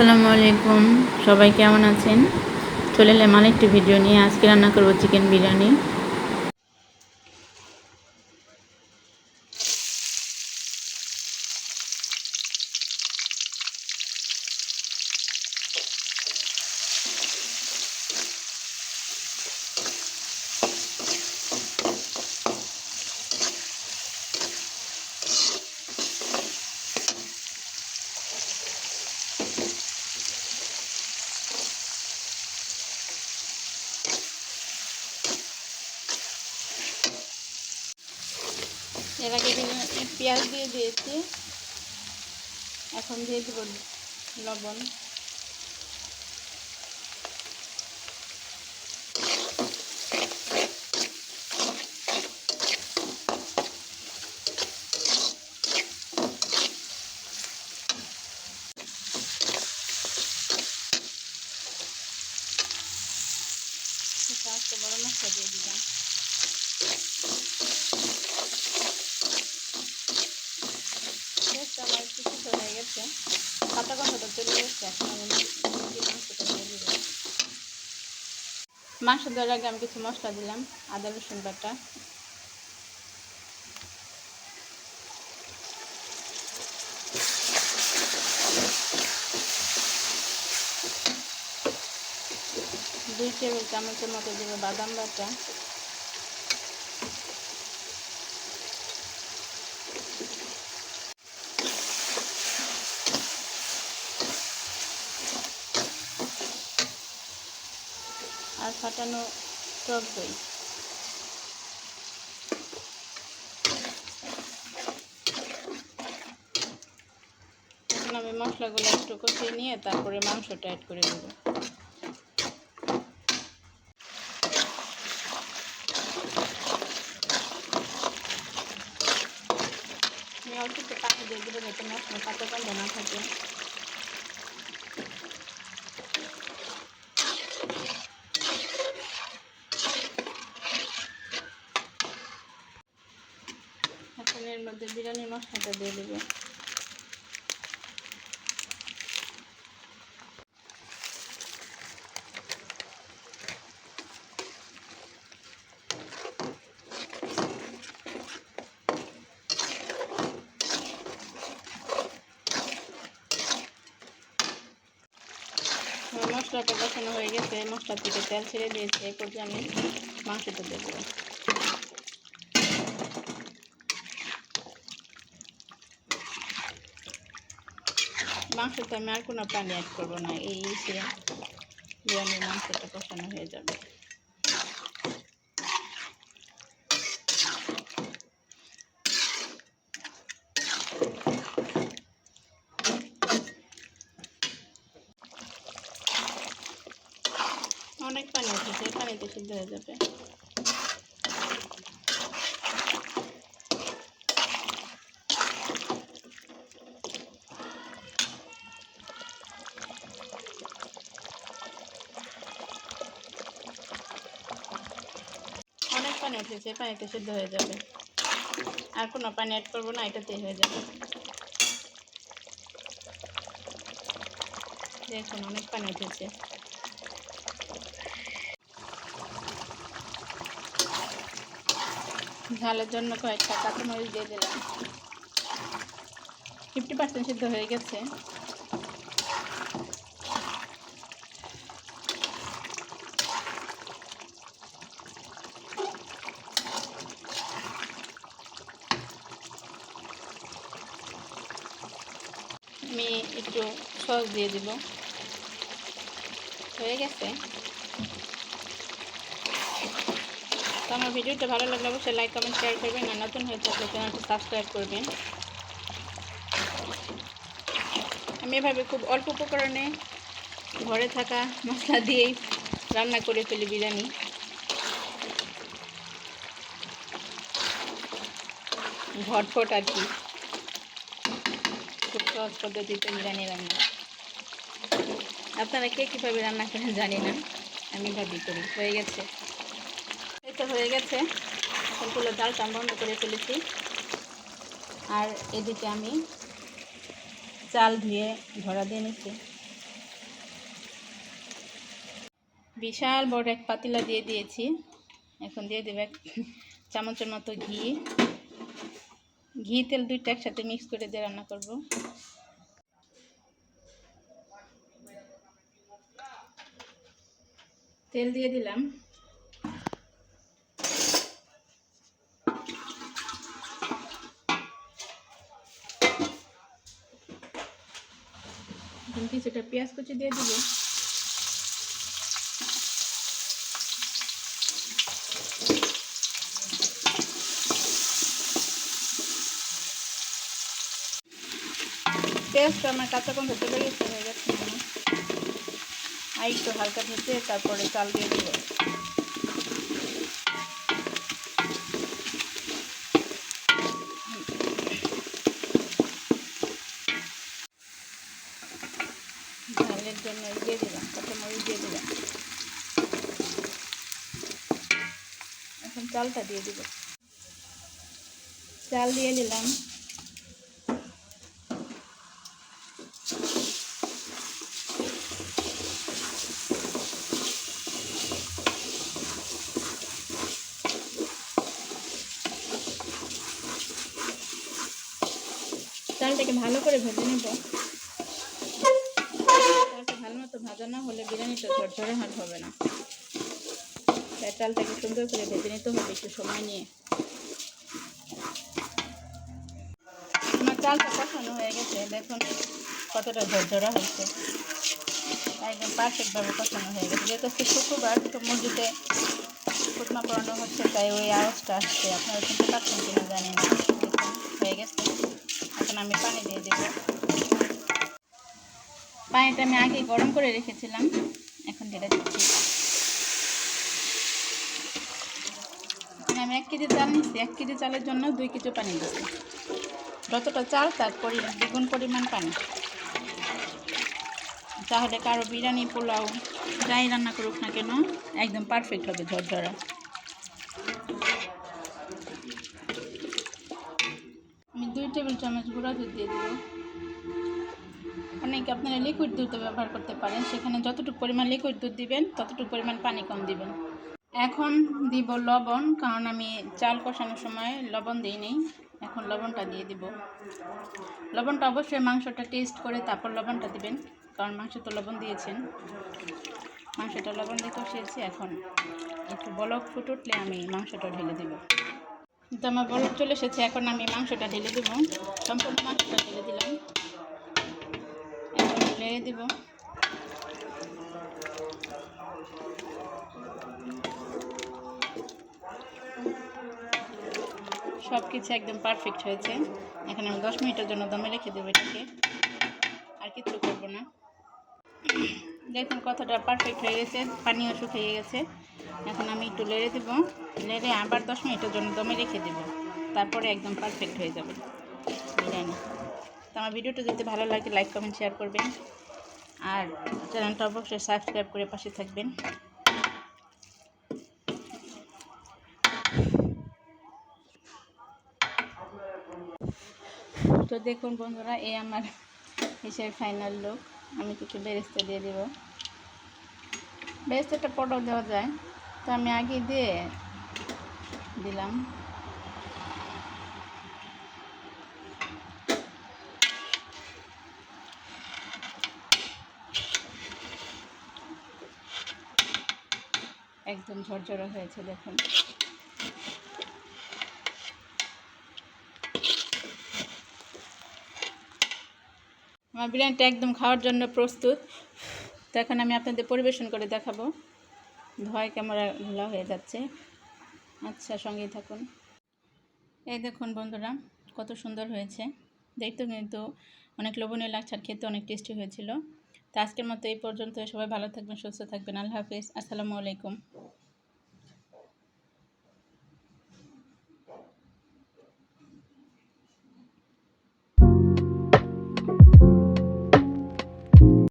আসসালামু আলাইকুম। সবাই কেমন আছেন? চলে এলাম আরেকটি ভিডিও নিয়ে। আজকে রান্না করব চিকেন বিরিয়ানি। এর আগে পেঁয়াজ দিয়ে দিয়েছি। এখন দিয়ে দেবো লবণ। আজকে বড় মশলা দিয়ে দিলাম পেঁয়াজটা আমার একটু সিদ্ধ হয়ে গেছে কাঁচা গন্ধটা চলে গেছে মাংস দেওয়ার আগে আমি কিছু মশলা দিলাম, আদা, রসুন বাটা। দুই টেবিল চামচের মতো দেবো বাদাম বাটা। আর ফাটানো টক দই। এখন আমি মশলাগুলো একটু কষিয়ে নিয়ে তারপরে মাংসটা অ্যাড করে দেবো অল্প একটু পানি দিয়ে দেবো যাতে মশলা পাতা গন্ধ না থাকে এখন এর মধ্যে বিরিয়ানি মশলাটা দিয়ে দেবো। মশলাটা বসানো হয়ে গেছে, মশলা থেকে তেল ছেড়ে দিয়েছে এরপর আমি মাংসটা দেবো। মাংসতে আমি আর কোনো পানি অ্যাড করব না। এই সে বিরিয়ানির মাংসটা কষানো হয়ে যাবে। অনেক পানি উঠেছে, পানিতে সিদ্ধ হয়ে যাবে। পানি উঠেছে পানিতে সিদ্ধ হয়ে যাবে। আর কোনো পানি অ্যাড করব না, এটাতেই হয়ে যাবে। দেখুন, অনেক পানি উঠেছে। ঝালের জন্য কয়েকটা কাঁচামরিচ দিয়ে দিলাম। ফিফটি পার্সেন্ট সিদ্ধ হয়ে গেছে। আমি একটু সস দিয়ে দিব। হয়ে গেছে। তো আমার ভিডিওটা ভালো লাগলে অবশ্যই লাইক কমেন্ট শেয়ার করবেন আর নতুন হয়ে থাকলে চ্যানেলটি সাবস্ক্রাইব করবেন। আমি এভাবে খুব অল্প উপকরণে ঘরে থাকা মশলা দিয়েই রান্না করে ফেলি বিরিয়ানি। ঝটফট আর কি। সহজ পদ্ধতিতে বিরিয়ানি রান্না আপনারা কে কীভাবে রান্না করেন জানি না। আমি ভাবি করি। হয়ে গেছে। এই তো হয়ে গেছে। এখন পুলো ডালটা বন্ধ করে ফেলেছি। আর এদিকে আমি চাল ধুয়ে ধরা দিয়ে নিচ্ছি। বিশাল বড় এক পাতিলা দিয়ে দিয়েছি। এখন দিয়ে দেবে চামচের মতো ঘি। ঘি, তেল দুইটা একসাথে মিক্স করে দিয়ে রান্না করব। তেল দিয়ে দিলাম। কিছুটা পেঁয়াজ কুচি দিয়ে দিব। পেঁয়াজটা আমার কাঁচা গন্ধ চলে গেছে, হয়ে গেছে আর একটু হালকা ভেজে তারপরে চাল দিয়ে দিব। ঝালের জন্য দিয়ে দিলাম, কাঁচামরিচ দিয়ে দিলাম। এখন চালটা দিয়ে দিব। চাল দিয়ে দিলাম। চালটাকে ভালো করে ভেজে নেব। ভালো মতো ভাজা না হলে বিরিয়ানিটা ঝরঝরে হাট হবে না। তাই চালটাকে সুন্দর করে ভেজে নিতে হবে একটু সময় নিয়ে। আমার চালটা কষানো হয়ে গেছে, দেখুন কতটা ঝরঝরা হয়েছে। একদম পারফেক্টভাবে কষানো হয়ে গেছে। যেহেতু আজকে শুক্রবার, তো মসজিদে কুটমা পড়ানো হচ্ছে, তাই ওই আওয়াজটা আসছে। আপনারা শুনতে পাচ্ছেন কিনা জানি না। হয়ে গেছে। এখন আমি পানি দিয়ে দেবো। পানিটা আমি আগে গরম করে রেখেছিলাম, এখন ঢেলে দিচ্ছি। আমি এক কেজি চাল নিচ্ছি এক কেজি চালের জন্য দুই কেজি পানি দিচ্ছি। যতটা চাল, তার দ্বিগুণ পরিমাণ পানি। তাহলে কারও বিরিয়ানি, পোলাও, যাই রান্না করুক না কেন, একদম পারফেক্ট হবে ঝরঝরা আমি দুই টেবিল চামচ গুঁড়া দুধ দিয়ে দেবো। অনেকে আপনারা লিকুইড দুধও ব্যবহার করতে পারেন। সেখানে যতটুকু পরিমাণ লিকুইড দুধ দিবেন, ততটুকু পরিমাণ পানি কম দিবেন। এখন দিব লবণ, কারণ আমি চাল কষানোর সময় লবণ দিইনি এখন লবণটা দিয়ে দিব। লবণটা অবশ্যই মাংসটা টেস্ট করে তারপর লবণটা দিবেন, কারণ মাংস তো লবণ দিয়েছেন। মাংসটা লবণ দিয়ে কষিয়েছি এখন একটু বলক ফুট উঠলে আমি মাংসটা ঢেলে দেবো। তো আমার বলক চলে এসেছে, এখন আমি মাংসটা ঢেলে দেবো। সম্পূর্ণ মাংসটা ঢেলে দিলাম। এখন লেড়ে দিব। সব কিছু একদম পারফেক্ট হয়েছে। এখন আমি দশ মিনিটের জন্য দমে রেখে দেবো এটাকে। আর কিছু করব না। দেখুন কতটা পারফেক্ট হয়ে গেছে পানিও শুকিয়ে গেছে। এখন আমি একটু লেড়ে দেবো। লেড়ে আবার দশ মিনিটের জন্য দমে রেখে দেবো। তারপরে একদম পারফেক্ট হয়ে যাবে। বিরিয়ানি। তো আমার ভিডিওটা যদি ভালো লাগে লাইক কমেন্ট শেয়ার করবেন। আর চ্যানেলটা অবশ্যই সাবস্ক্রাইব করে পাশে থাকবেন। তো দেখুন বন্ধুরা এই আমার হিসেবে ফাইনাল লুক আমি কিছু বেরেস্তা দিয়ে দেব। বেরেস্তাটা পটাও দেওয়া যায়। তো আমি আগে দিয়ে দিলাম। একদম ঝরঝরে হয়েছে, দেখুন। আমার বিরিয়ানিটা একদম খাওয়ার জন্য প্রস্তুত। তো এখন আমি আপনাদের পরিবেশন করে দেখাবো। ধোয় ক্যামেরা ঘোলা হয়ে যাচ্ছে। আচ্ছা সঙ্গেই থাকুন। এই দেখুন বন্ধুরা, কত সুন্দর হয়েছে। দেখতে কিন্তু অনেক লোভনীয় লাগছে আর খেতে অনেক টেস্টি হয়েছিল। তো আজকের মতো এই পর্যন্ত। সবাই ভালো থাকবেন, সুস্থ থাকবেন। আল্লাহ হাফিজ। আসসালামু আলাইকুম।